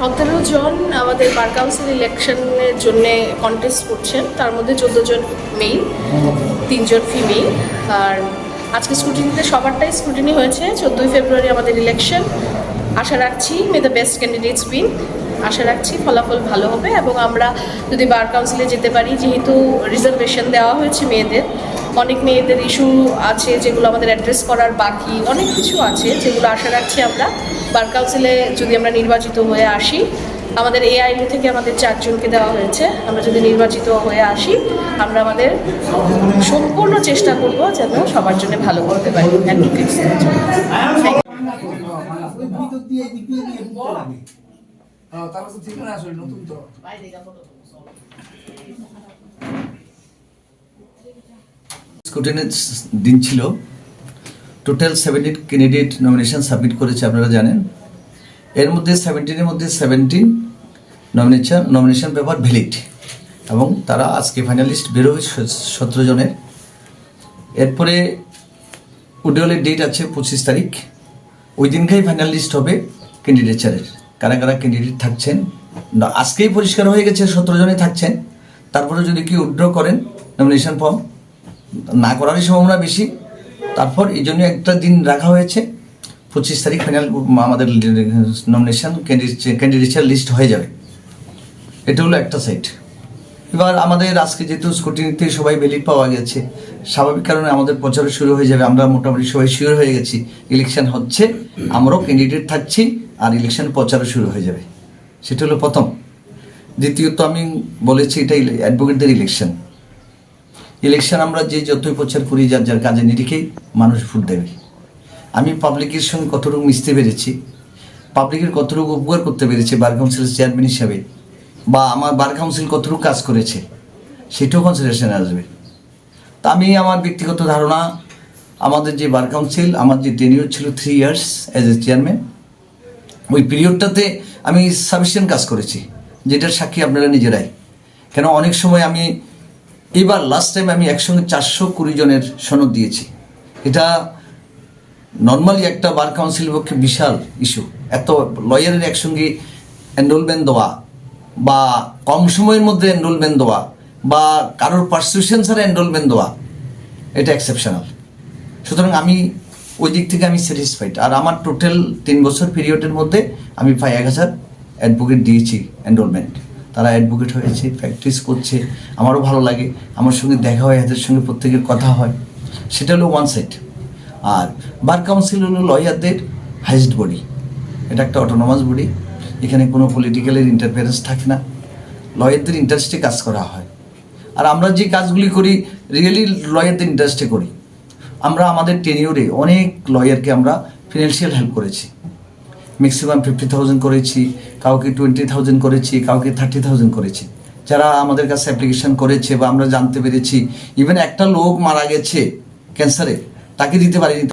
সতেরো জন আমাদের bar council ইলেকশনের জন্য কন্টেস্ট করছেন। তার মধ্যে চোদ্দ জন মেল তিনজন ফিমেল আর আজকে স্ক্রুটিনিতে সবারটাই স্ক্রুটিনি হয়েছে। চোদ্দোই ফেব্রুয়ারি আমাদের ইলেকশন আশা রাখছি may the best candidates win আশা রাখছি ফলাফল ভালো হবে এবং আমরা যদি বার কাউন্সিলে যেতে পারি যেহেতু রিজার্ভেশন দেওয়া হয়েছে মেয়েদের অনেক মেয়েদের ইস্যু আছে যেগুলো আমাদের অ্যাড্রেস করার বাকি অনেক কিছু আছে যেগুলো আশা রাখছি আমরা। বার কাউন্সিলে যদি আমরা নির্বাচিত হয়ে আসি আমাদের এআইডি থেকে আমাদের চারজনকে দেওয়া হয়েছে আমরা যদি নির্বাচিত হয়ে আসি আমরা আমাদের সম্পূর্ণ চেষ্টা করব যেন সবার জন্য ভালো করতে পারি। অ্যাডভোকেটসদের হ্যাঁ, তারপর তো ঠিক না আসলে নতুন তো। স্কুটিনের দিন ছিল। Total seventy candidate nomination submit করেছে আপনারা জানেন। এর মধ্যে সেভেন্টিনের মধ্যে seventeen nomination nomination paper valid এবং তারা আজকে ফাইনালিস্ট বেরোবে সতেরো জনের। এরপরে উডেলের ডেট আছে পঁচিশ তারিখ। ওই দিনকেই ফাইনাল লিস্ট হবে ক্যান্ডিডেচারের কারা কারা ক্যান্ডিডেট থাকছেন। না, আজকেই পরিষ্কার হয়ে গেছে, সতেরো জনে থাকছেন। তারপরে যদি কি উইড্র করেন নমিনেশন ফর্ম না করারই সম্ভাবনা বেশি। তারপর এই জন্য একটা দিন রাখা হয়েছে। পঁচিশ তারিখ ফাইনাল আমাদের নমিনেশন ক্যান্ডিডেটের লিস্ট হয়ে যাবে। এটা হলো একটা সাইড এবার আমাদের আজকে যেহেতু স্কুটিনিতে সবাই বেলিট পাওয়া গেছে, স্বাভাবিক কারণে আমাদের প্রচারও শুরু হয়ে যাবে। আমরা মোটামুটি সবাই শিওর হয়ে গেছি ইলেকশন হচ্ছে, আমরাও ক্যান্ডিডেট থাকছি আর ইলেকশন প্রচারও শুরু হয়ে যাবে। সেটা হলো প্রথম। দ্বিতীয়ত আমি বলেছি, এটা অ্যাডভোকেটদের ইলেকশন ইলেকশন আমরা যে যতই প্রচার করি, যার যার কাজে নিরিখেই মানুষ ভোট দেবে। আমি পাবলিকের সঙ্গে কতটুকু মিশতে পেরেছি পাবলিকের কতটুকু উপকার করতে পেরেছি, বার কাউন্সিলের চেয়ারম্যান হিসাবে বা আমার বার কাউন্সিল কতটুকু কাজ করেছে, সেটাও কনসিডারেশনে আসবে। তা আমি আমার ব্যক্তিগত ধারণা, আমাদের যে বার কাউন্সিল আমার যে টেনিওর ছিল three years as a chairman ওই পিরিয়ডটাতে আমি সাফিসিয়েন্ট কাজ করেছি, যেটার সাক্ষী আপনারা নিজেরাই। কেন, অনেক সময় আমি, এবার লাস্ট টাইম আমি একসঙ্গে চারশো কুড়ি জনের সনদ দিয়েছি। এটা নর্মালি একটা বার কাউন্সিলের পক্ষে বিশাল ইস্যু এত লয়ারের একসঙ্গে এনরোলমেন্ট দেওয়া বা কম সময়ের মধ্যে এনরোলমেন্ট দেওয়া বা কারোর পারসিউশন ছাড়া এনরোলমেন্ট দেওয়া, এটা এক্সেপশনাল সুতরাং আমি ওই দিক থেকে আমি স্যাটিসফাইড আর আমার টোটাল তিন বছর পিরিয়ডের মধ্যে আমি প্রায় এক হাজার অ্যাডভোকেট দিয়েছি এনরোলমেন্ট তারা অ্যাডভোকেট হয়েছে প্র্যাকটিস করছে, আমারও ভালো লাগে। আমার সঙ্গে দেখা হয় এদের সঙ্গে প্রত্যেকের কথা হয়। সেটা হলো ওয়ান সাইড আর বার কাউন্সিল হলো লয়ারদের হাইস্ট বডি এটা একটা অটোনোমাস বডি এখানে কোনো পলিটিক্যালের ইন্টারফারেন্স থাকে না। লয়ারদের ইন্টারেস্টে কাজ করা হয়। আর আমরা যে কাজগুলি করি রিয়েলি লয়ারদের ইন্টারেস্টে করি। আমরা আমাদের টেনিওরে অনেক লয়ারকে আমরা ফিনান্সিয়াল হেল্প করেছি। ম্যাক্সিমাম ফিফটি থাউজেন্ড করেছি, কাউকে টোয়েন্টি থাউজেন্ড করেছি, কাউকে থার্টি থাউজেন্ড করেছি। যারা আমাদের কাছে অ্যাপ্লিকেশন করেছে বা আমরা জানতে পেরেছি ইভেন একটা লোক মারা গেছে ক্যান্সারে তাকে দিতে পারিনি।